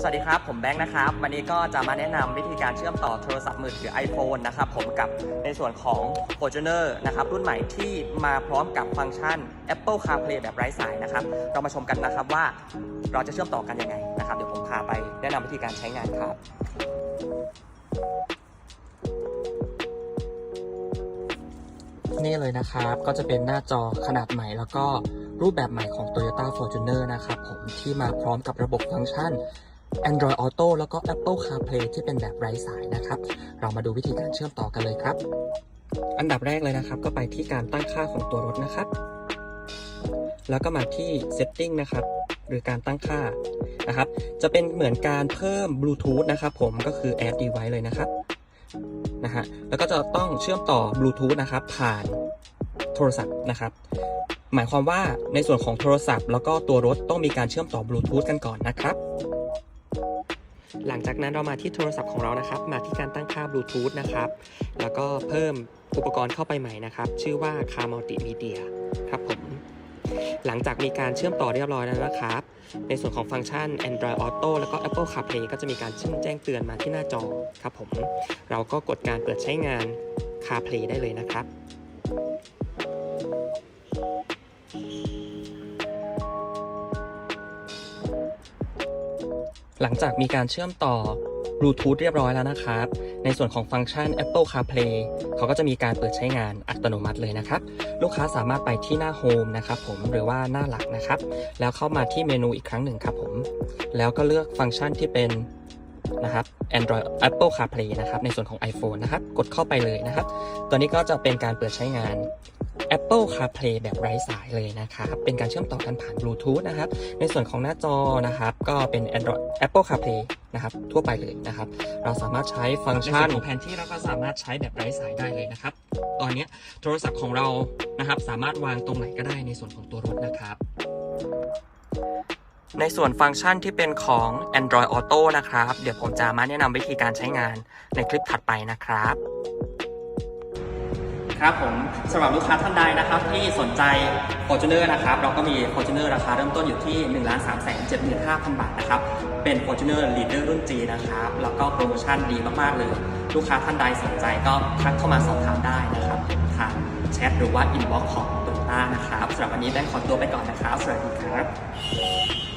สวัสดีครับ ผมแบงค์นะครับ วันนี้ก็จะมาแนะนำวิธีการเชื่อมต่อโทรศัพท์มือถือ iPhone นะครับผมกับในส่วนของ Fortuner นะครับรุ่นใหม่ที่มาพร้อมกับฟังก์ชัน Apple CarPlay แบบไร้สายนะครับ เรามาชมกันนะครับว่าเราจะเชื่อมต่อกันยังไงนะครับ เดี๋ยวผมพาไปแนะนำวิธีการใช้งานครับนี่เลยนะครับ ก็จะเป็นหน้าจอขนาดใหม่แล้วก็รูปแบบใหม่ของ Toyota Fortuner นะครับผมที่มาพร้อมกับระบบฟังก์ชัน Android Auto แล้วก็ Apple CarPlay ที่เป็นแบบไร้สายนะครับ เรามาดูวิธีการเชื่อมต่อกันเลยครับ อันดับแรกเลยนะครับ ก็ไปที่การตั้งค่าของตัวรถนะครับ แล้วก็มาที่ Setting นะครับ หรือการตั้งค่านะครับ จะเป็นเหมือนการเพิ่ม Bluetooth นะครับ ผมก็คือ Add Device เลยนะครับนะฮะแล้วก็จะต้องเชื่อมต่อบลูทูธนะครับ ผ่านโทรศัพท์นะครับหมายความว่าในส่วนของโทรศัพท์ แล้วก็ตัวรถต้องมีการเชื่อมต่อบลูทูธกันก่อนนะครับ หลังจากนั้นเรามาที่โทรศัพท์ของเรานะครับ มาที่การตั้งค่าบลูทูธนะครับ แล้วก็เพิ่มอุปกรณ์เข้าไปใหม่นะครับ ชื่อว่า Car Multimedia ครับผม หลังจากมีการเชื่อมต่อเรียบร้อยแล้วนะครับ ในส่วนของฟังก์ชัน Android Auto แล้วก็ Apple CarPlay ก็จะมีการชื่นแจ้งเตือนมาที่หน้าจอครับผม เราก็กดการเปิดใช้งาน CarPlay ได้เลยนะครับ หลังจากมีการเชื่อมต่อบลูทูธเรียบร้อยแล้วนะครับ ในส่วนของฟังก์ชัน Apple CarPlay เขาก็จะมีการเปิดใช้งานอัตโนมัติเลยนะครับ ลูกค้าสามารถไปที่หน้า Home นะครับผมหรือว่าหน้าหลักนะครับ แล้วเข้ามาที่เมนูอีกครั้งหนึ่งครับผม แล้วก็เลือกฟังก์ชันที่เป็นนะครับ Android Apple CarPlay นะครับ ในส่วนของ iPhone นะครับ กดเข้าไปเลยนะครับตัวนี้ก็จะเป็นการเปิดใช้งาน Apple CarPlay แบบไร้สายเลยนะครับ เป็นการเชื่อมต่อกันผ่านบลูทูธนะครับ ในส่วนของหน้าจอนะครับ ก็เป็น Android Apple CarPlay นะครับ ทั่วไปเลยนะครับ เราสามารถใช้ฟังก์ชันของแผนที่เราก็สามารถใช้แบบไร้สายได้เลยนะครับ ตอนนี้โทรศัพท์ของเรานะครับ สามารถวางตรงไหนก็ได้ในส่วนของตัวรถนะครับในส่วนฟังก์ชันที่เป็นของ Android Auto นะครับ เดี๋ยวผมจะมาแนะนำวิธีการใช้งานในคลิปถัดไปนะครับ ครับผมสำหรับลูกค้าท่านใดนะครับที่สนใจ Fortuner นะครับเราก็มี Fortuner ราคาเริ่มต้นอยู่ที่ 1 3 7 5 0 0 0 บาทนะครับเป็น Fortuner Leader รุ่น G นะครับแล้วก็โปรโมชั่นดีมากๆเลย ลูกค้าท่านใดสนใจก็ทักเข้ามาสอบถามได้นะครับทางแชทหรือว่า inbox ของ Toyota นะครับสำหรับวันนี้แบงค์ขอตัวไปก่อนนะครับ สวัสดีครับ